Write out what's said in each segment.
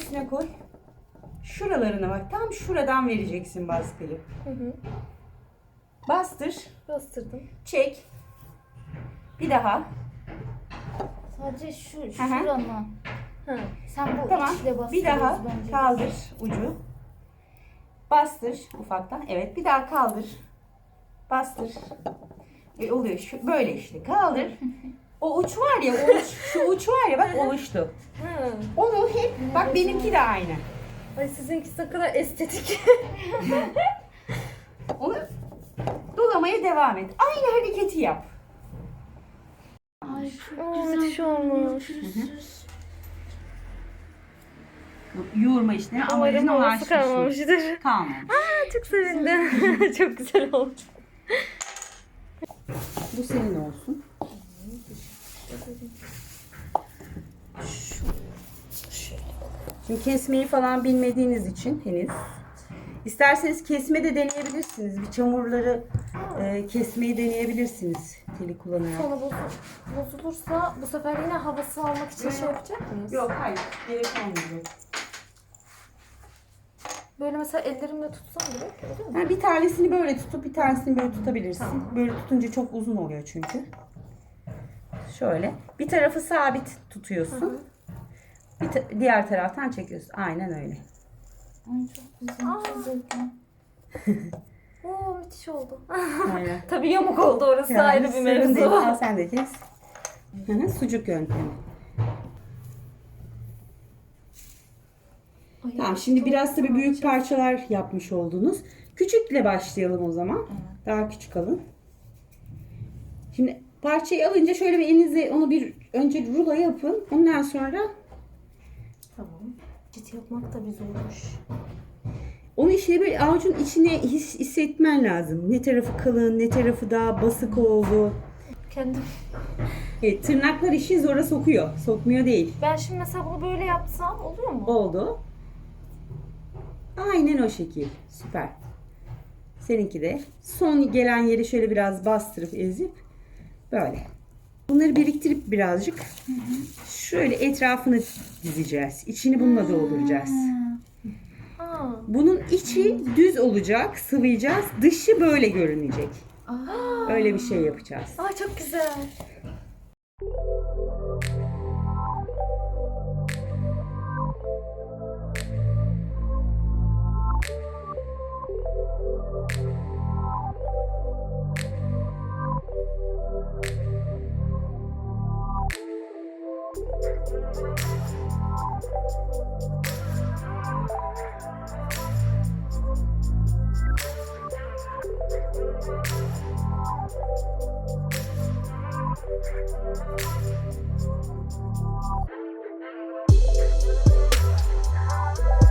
üstüne koy. Şuralarına bak. Tam şuradan vereceksin baskıyı. Hı hı. Bastır. Bastırdım. Çek. Bir daha. Sadece şu hı. şurana. Ha. Sen bu Tamam. içle Bir bastırıyoruz daha bence. kaldır ucu. Bastır ufaktan. Evet bir daha kaldır. Bastır. E, oluyor şu, böyle işte kaldır. O uç var ya, o uç, şu uç var ya bak oluştu. Ha. Onu hep, bak benimki de aynı. Ay sizinkisi ne kadar estetik. Onu dolamaya devam et. Aynı hareketi yap. Ay çok güzel. olmuş. Pürüzsüz. Yoğurma işlemi Umarım amacına havası ulaşmışsın. kalmamıştır. Kalmamış. Aa, çok sevindim. çok güzel oldu. Bu senin olsun. Şimdi kesmeyi falan bilmediğiniz için henüz. İsterseniz kesme de deneyebilirsiniz. Bir çamurları e, kesmeyi deneyebilirsiniz teli kullanarak. Sonra bozu- bozulursa bu sefer yine havası almak için şey yapacak mıyız? Yok hayır. Gerek olmuyor. Böyle mesela ellerimle tutsam direkt öyle mi? Yani bir tanesini böyle tutup bir tanesini böyle tutabilirsin. Böyle tutunca çok uzun oluyor çünkü. Şöyle. Bir tarafı sabit tutuyorsun. Bir ta- diğer taraftan çekiyorsun. Aynen öyle. Ay çok güzel. Aa. Çok zevkli. Oo müthiş oldu. Aynen. Tabii yamuk oldu orası Yani ayrı bir değil. mevzu. Al sen de kes. Hı hı, Sucuk yöntemi. Ay, Tamam şimdi biraz tabii büyük parçalar yapmış oldunuz. Küçükle başlayalım o zaman. Daha küçük alın. Şimdi parçayı alınca şöyle bir elinize onu bir önce rulo yapın. Ondan sonra Tamam. Cit yapmak da bir zormuş. onu işte böyle avucun içine his, hissetmen lazım. Ne tarafı kalın, ne tarafı daha basık oldu. Kendim. Evet, tırnaklar işi zora sokuyor. Sokmuyor değil. Ben şimdi mesela bunu böyle yapsam oluyor mu? Oldu. Aynen o şekil. Süper. Seninki de. Son gelen yeri şöyle biraz bastırıp ezip böyle. Bunları biriktirip birazcık şöyle etrafını dizeceğiz. İçini bununla dolduracağız. Ha. Bunun içi düz olacak, sıvayacağız. Dışı böyle görünecek. Aa. Öyle bir şey yapacağız. Aa çok güzel. Thank you.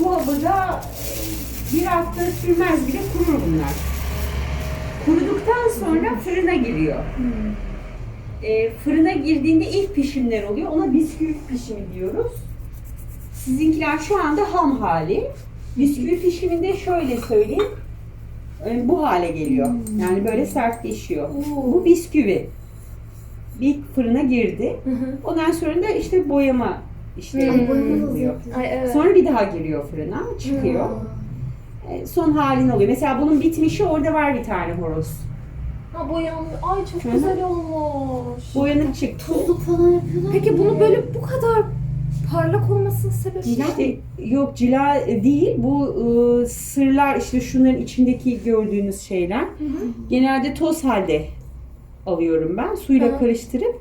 bu havada bir hafta sürmez bile kurur bunlar. Kuruduktan sonra fırına giriyor. E, fırına girdiğinde ilk pişimler oluyor. Ona bisküvi pişimi diyoruz. Sizinkiler şu anda ham hali. Bisküvi pişiminde şöyle söyleyeyim. e, Bu hale geliyor. Yani böyle sertleşiyor. Bu bisküvi. Bir fırına girdi. Ondan sonra da işte boyama işte Hmm. yapılıyor. Ay evet. Sonra bir daha giriyor fırına, çıkıyor. E, Son halini oluyor. Mesela bunun bitmişi orada var bir tane horoz. Ha boyanmış. Ay çok Hı hı. güzel olmuş. Boyanık çıktı. Tuzluk falan yapıyorlar. Peki bunu böyle bu kadar parlak olmasının sebebi ne? İşte yok cila değil. Bu e, sırlar işte şunların içindeki gördüğünüz şeyler. Genelde toz halde alıyorum ben. Suyla Hı. karıştırıp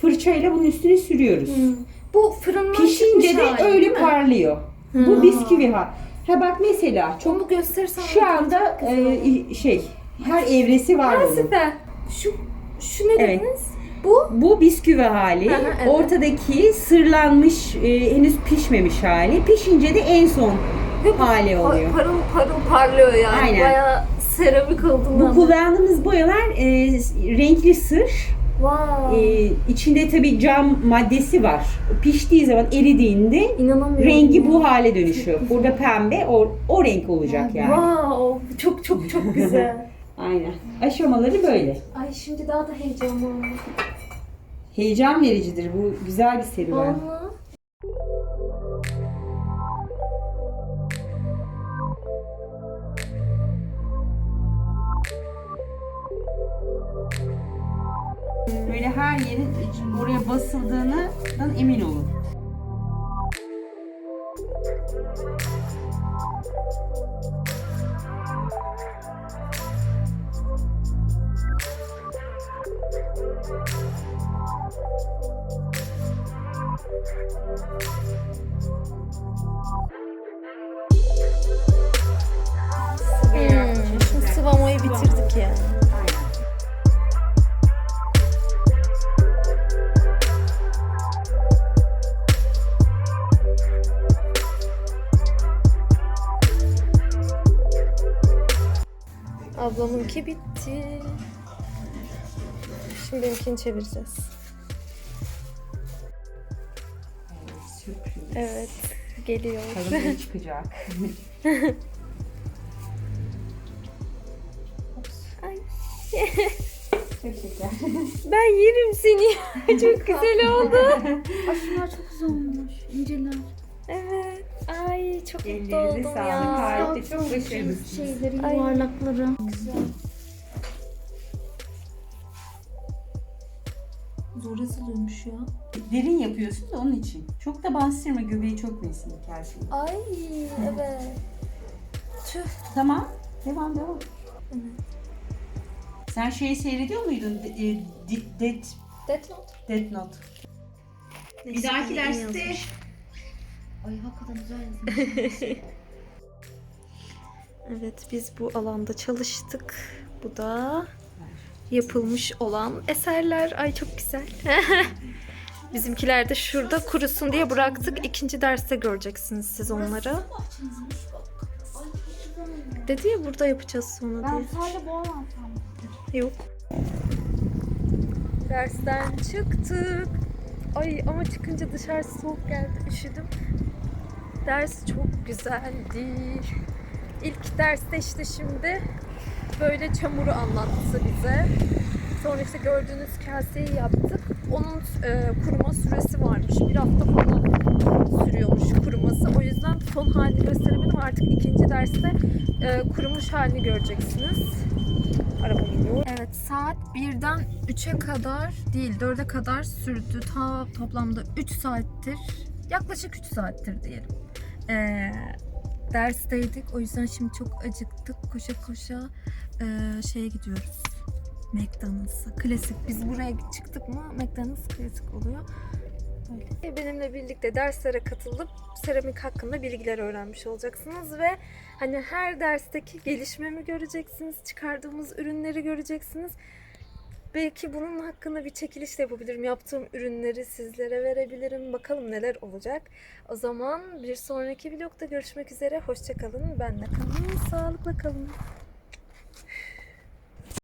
fırçayla bunun üstüne sürüyoruz. Hmm. Bu fırından Pişince çıkmış de hali, öyle değil mi? parlıyor. Bu bisküvi ha. Ha bak mesela çok Onu gösterirsen şu anda e, şey her evresi var Ha, onun. süper. Şu şu ne Evet. dediniz? Bu Bu bisküvi hali. Hı hı, evet. Ortadaki sırlanmış, e, henüz pişmemiş hali. Pişince de en son hali pa- oluyor. parıl parıl parlıyor yani. Aynen. Bayağı seramik Bu olduğundan. kullandığımız boyalar e, renkli sır. Wow. E, içinde tabii cam maddesi var. Piştiği zaman eridiğinde İnanamıyorum. rengi bu hale dönüşüyor. Burada pembe o, o renk olacak yani. Wow. Çok çok çok güzel. Aynen. Aşamaları böyle. Ay şimdi daha da heyecanlandım. Heyecan vericidir bu. Güzel bir serüven. Valla. Her yerin oraya basıldığından emin olun. Hmm. Sıvamayı bitirdik yani. Ablamınki bitti. Şimdi benimkini çevireceğiz. Sürpriz. Evet. Geliyor. Bakalım ne çıkacak. Ay. Çok şeker. Ben yerim seni. Çok güzel oldu. Ay şunlar çok güzel olmuş. İnceler. Evet. Ay çok mutlu Ellerinize oldum sağlık. ya. Harika, çok başarılısınız. Şeyleri, yuvarlakları. Zor ya. Derin yapıyorsun da onun için. Çok da bastırma göbeği çok nesin hikayesi. Ay evet. Tüh. Tamam. Devam devam. Sen şeyi seyrediyor muydun? De, e, Di- Death, Death Note. Death Note. Bir dahaki derste Ay hakikaten güzel yazmış. Evet biz bu alanda çalıştık. Bu da yapılmış olan eserler. Ay çok güzel. Bizimkiler de şurada kurusun diye bıraktık. İkinci derste göreceksiniz siz onları. Dedi ya burada yapacağız sonra Ben diye. sadece bu sandım. Yok. Dersten çıktık. Ay ama çıkınca dışarısı soğuk geldi. Üşüdüm. Ders çok güzeldi. İlk derste işte şimdi böyle çamuru anlattı bize. Sonra işte gördüğünüz kaseyi yaptık. Onun e, kuruma süresi varmış. Bir hafta falan sürüyormuş kuruması. O yüzden son halini gösteremedim. Artık ikinci derste e, kurumuş halini göreceksiniz. Araba geliyor. Evet saat 1'den 3'e kadar değil 4'e kadar sürdü. Ta toplamda 3 saattir yaklaşık 3 saattir diyelim. Ee, dersteydik. O yüzden şimdi çok acıktık. Koşa koşa e, şeye gidiyoruz. McDonald's'a. Klasik. Biz buraya çıktık mı McDonald's klasik oluyor. Böyle. Benimle birlikte derslere katılıp seramik hakkında bilgiler öğrenmiş olacaksınız ve hani her dersteki gelişmemi göreceksiniz, çıkardığımız ürünleri göreceksiniz. Belki bunun hakkında bir çekiliş de yapabilirim. Yaptığım ürünleri sizlere verebilirim. Bakalım neler olacak. O zaman bir sonraki vlogda görüşmek üzere. Hoşçakalın. Benle kalın. Sağlıkla kalın.